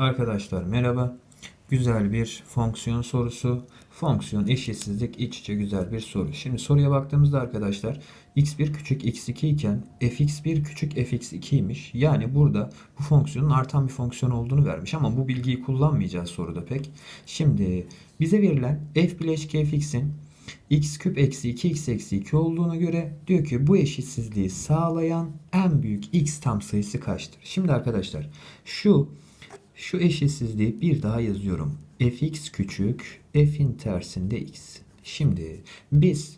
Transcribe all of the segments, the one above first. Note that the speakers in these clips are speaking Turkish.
Arkadaşlar merhaba. Güzel bir fonksiyon sorusu. Fonksiyon eşitsizlik iç içe güzel bir soru. Şimdi soruya baktığımızda arkadaşlar x1 küçük x2 iken fx1 küçük fx2 imiş. Yani burada bu fonksiyonun artan bir fonksiyon olduğunu vermiş ama bu bilgiyi kullanmayacağız soruda pek. Şimdi bize verilen f bileşki fx'in x küp eksi 2 x eksi 2 olduğuna göre diyor ki bu eşitsizliği sağlayan en büyük x tam sayısı kaçtır? Şimdi arkadaşlar şu şu eşitsizliği bir daha yazıyorum. fx küçük f'in tersinde x. Şimdi biz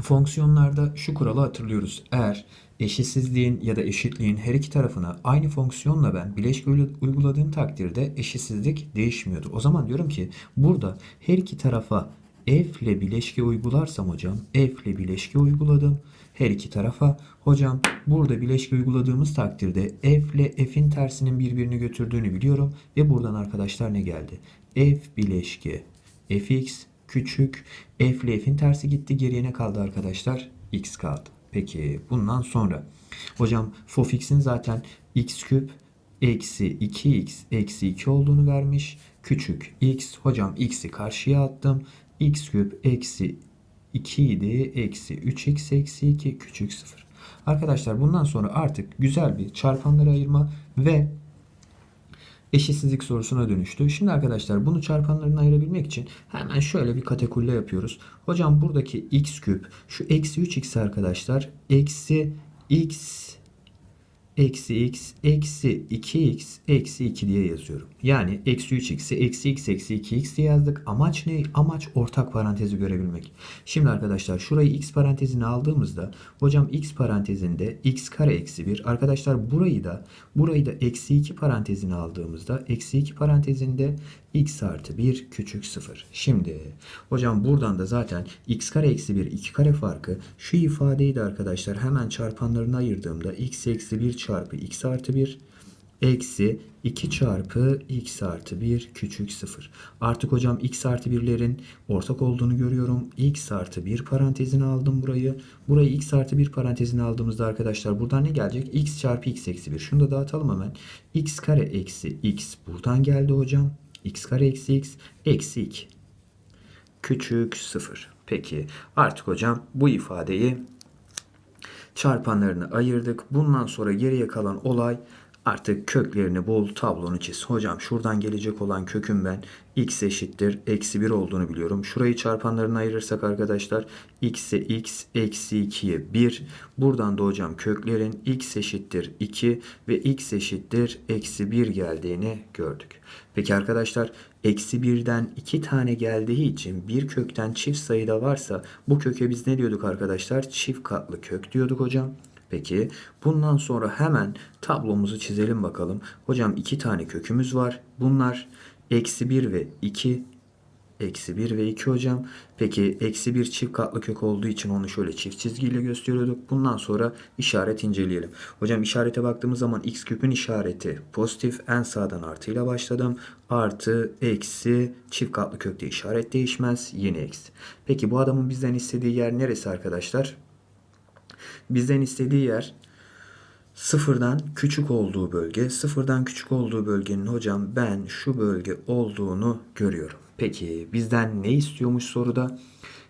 fonksiyonlarda şu kuralı hatırlıyoruz. Eğer eşitsizliğin ya da eşitliğin her iki tarafına aynı fonksiyonla ben bileşke uyguladığım takdirde eşitsizlik değişmiyordu. O zaman diyorum ki burada her iki tarafa f ile bileşke uygularsam hocam f ile bileşke uyguladım. Her iki tarafa hocam burada bileşke uyguladığımız takdirde f ile f'in tersinin birbirini götürdüğünü biliyorum. Ve buradan arkadaşlar ne geldi? f bileşke fx küçük f ile f'in tersi gitti. Geriye ne kaldı arkadaşlar? x kaldı. Peki bundan sonra hocam fx'in zaten x küp eksi 2x eksi 2 olduğunu vermiş. Küçük x. Hocam x'i karşıya attım. x küp eksi 2 idi. Eksi 3x eksi 2 küçük 0. Arkadaşlar bundan sonra artık güzel bir çarpanları ayırma ve eşitsizlik sorusuna dönüştü. Şimdi arkadaşlar bunu çarpanlarına ayırabilmek için hemen şöyle bir kategorile yapıyoruz. Hocam buradaki x küp şu eksi 3x arkadaşlar eksi x eksi x eksi 2x eksi 2 diye yazıyorum. Yani eksi 3x'i eksi x eksi 2x diye yazdık. Amaç ne? Amaç ortak parantezi görebilmek. Şimdi arkadaşlar şurayı x parantezine aldığımızda hocam x parantezinde x kare eksi 1. Arkadaşlar burayı da burayı da eksi 2 parantezine aldığımızda eksi 2 parantezinde x artı 1 küçük 0. Şimdi hocam buradan da zaten x kare eksi 1 2 kare farkı şu ifadeyi de arkadaşlar hemen çarpanlarına ayırdığımda x eksi 1 çarpı x artı 1 eksi 2 çarpı x artı 1 küçük 0. Artık hocam x artı 1'lerin ortak olduğunu görüyorum. x artı 1 parantezine aldım burayı. Burayı x artı 1 parantezine aldığımızda arkadaşlar buradan ne gelecek? x çarpı x eksi 1. Şunu da dağıtalım hemen. x kare eksi x buradan geldi hocam. x kare eksi x eksi 2. Küçük 0. Peki artık hocam bu ifadeyi çarpanlarını ayırdık. Bundan sonra geriye kalan olay artık köklerini bul tablonu çiz. Hocam şuradan gelecek olan kökün ben x eşittir eksi 1 olduğunu biliyorum. Şurayı çarpanlarına ayırırsak arkadaşlar x'e x eksi 2'ye 1. Buradan da hocam köklerin x eşittir 2 ve x eşittir eksi 1 geldiğini gördük. Peki arkadaşlar eksi 1'den 2 tane geldiği için bir kökten çift sayıda varsa bu köke biz ne diyorduk arkadaşlar? Çift katlı kök diyorduk hocam. Peki bundan sonra hemen tablomuzu çizelim bakalım. Hocam iki tane kökümüz var. Bunlar eksi 1 ve 2. Eksi 1 ve 2 hocam. Peki eksi 1 çift katlı kök olduğu için onu şöyle çift çizgiyle gösteriyorduk. Bundan sonra işaret inceleyelim. Hocam işarete baktığımız zaman x küpün işareti pozitif. En sağdan artıyla başladım. Artı, eksi, çift katlı kökte işaret değişmez. Yeni eksi. Peki bu adamın bizden istediği yer neresi arkadaşlar? Bizden istediği yer sıfırdan küçük olduğu bölge. Sıfırdan küçük olduğu bölgenin hocam ben şu bölge olduğunu görüyorum. Peki bizden ne istiyormuş soruda?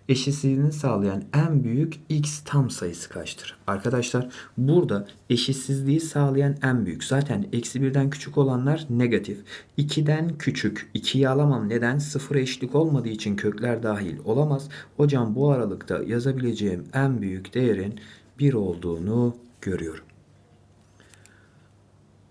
Eşitsizliğini sağlayan en büyük x tam sayısı kaçtır? Arkadaşlar burada eşitsizliği sağlayan en büyük. Zaten eksi birden küçük olanlar negatif. 2'den küçük. 2'yi alamam. Neden? Sıfıra eşlik olmadığı için kökler dahil olamaz. Hocam bu aralıkta yazabileceğim en büyük değerin 1 olduğunu görüyorum.